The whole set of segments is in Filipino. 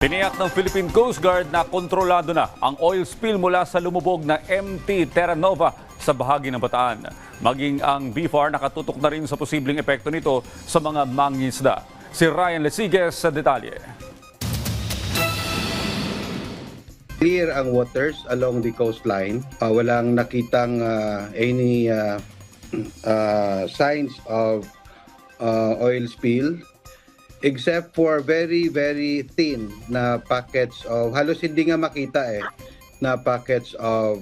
Tiniyak ng Philippine Coast Guard na kontrolado na ang oil spill mula sa lumubog na MT Terra Nova sa bahagi ng Bataan. Maging ang BFAR nakatutok na rin sa posibleng epekto nito sa mga mangingisda. Si Ryan Lesiges sa detalye. clear ang waters along the coastline. Uh, walang nakitang uh, any uh, uh, signs of uh, oil spill except for very very thin na packets of halos hindi nga makita eh na packets of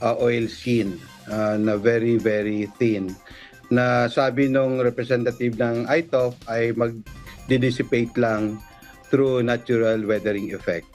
uh, oil sheen uh, na very very thin na sabi nung representative ng ITOF ay mag-dissipate lang through natural weathering effect.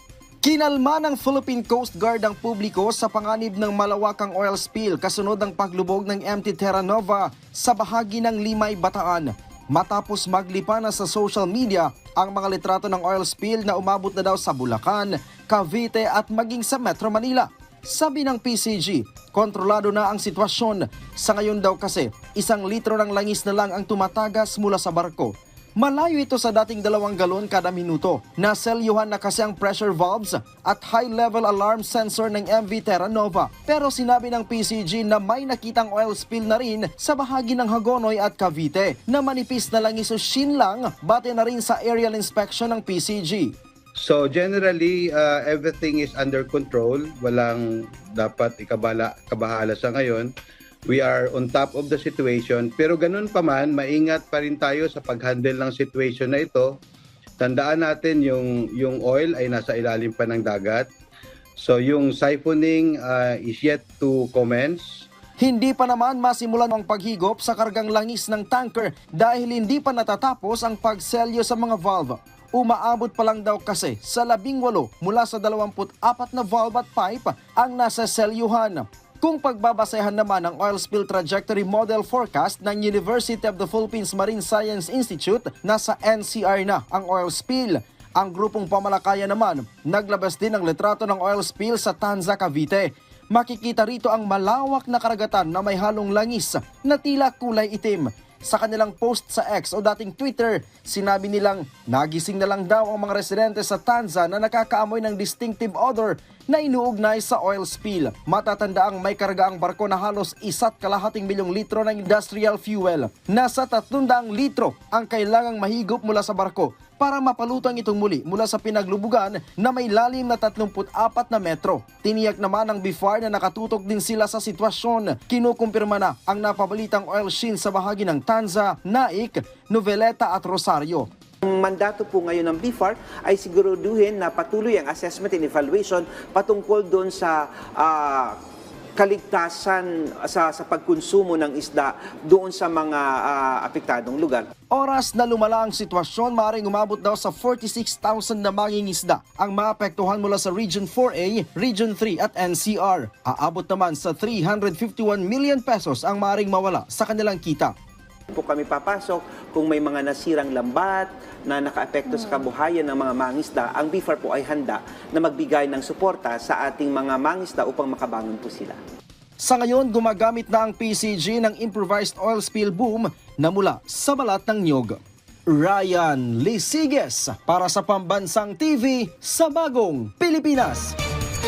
Kinalma ng Philippine Coast Guard ang publiko sa panganib ng malawakang oil spill kasunod ng paglubog ng MT Terra Nova sa bahagi ng Limay, Bataan. Matapos maglipa na sa social media ang mga litrato ng oil spill na umabot na daw sa Bulacan, Cavite at maging sa Metro Manila. Sabi ng PCG, kontrolado na ang sitwasyon. Sa ngayon daw kasi, isang litro ng langis na lang ang tumatagas mula sa barko. Malayo ito sa dating dalawang galon kada minuto. Naselyuhan na kasi ang pressure valves at high-level alarm sensor ng MV Terra Nova. Pero sinabi ng PCG na may nakitang oil spill na rin sa bahagi ng Hagonoy at Cavite na manipis na langis o shin lang bate na rin sa aerial inspection ng PCG. So generally, uh, everything is under control. Walang dapat ikabala, kabahala sa ngayon. We are on top of the situation. Pero ganun pa man, maingat pa rin tayo sa pag-handle ng situation na ito. Tandaan natin yung, yung oil ay nasa ilalim pa ng dagat. So yung siphoning uh, is yet to commence. Hindi pa naman masimulan ang paghigop sa kargang langis ng tanker dahil hindi pa natatapos ang pagselyo sa mga valve. Umaabot pa lang daw kasi sa labing walo mula sa 24 na valve at pipe ang nasa selyuhan. Kung pagbabasehan naman ang oil spill trajectory model forecast ng University of the Philippines Marine Science Institute, nasa NCR na ang oil spill. Ang grupong pamalakaya naman, naglabas din ng litrato ng oil spill sa Tanza, Cavite. Makikita rito ang malawak na karagatan na may halong langis na tila kulay itim. Sa kanilang post sa X o dating Twitter, sinabi nilang nagising na lang daw ang mga residente sa Tanza na nakakaamoy ng distinctive odor na inuugnay sa oil spill. Matatanda ang may karga ang barko na halos isa't kalahating milyong litro ng industrial fuel. Nasa 300 litro ang kailangang mahigop mula sa barko para mapalutang itong muli mula sa pinaglubugan na may lalim na 34 na metro. Tiniyak naman ng BIFAR na nakatutok din sila sa sitwasyon. Kinukumpirma na ang napabalitang oil sheen sa bahagi ng Tanza, Naik, Noveleta at Rosario. Ang mandato po ngayon ng BIFAR ay siguraduhin na patuloy ang assessment and evaluation patungkol doon sa ah, kaligtasan sa, sa pagkonsumo ng isda doon sa mga ah, apektadong lugar. Oras na lumala ang sitwasyon, maaaring umabot daw sa 46,000 na mangingisda ang maapektuhan mula sa Region 4A, Region 3 at NCR. Aabot naman sa 351 million pesos ang maaaring mawala sa kanilang kita. Po kami papasok kung may mga nasirang lambat na nakaapekto sa kabuhayan ng mga mangisda, ang BIFAR po ay handa na magbigay ng suporta sa ating mga mangisda upang makabangon po sila. Sa ngayon, gumagamit na ang PCG ng improvised oil spill boom na mula sa balat ng nyog. Ryan Lisiges para sa Pambansang TV sa Bagong Pilipinas.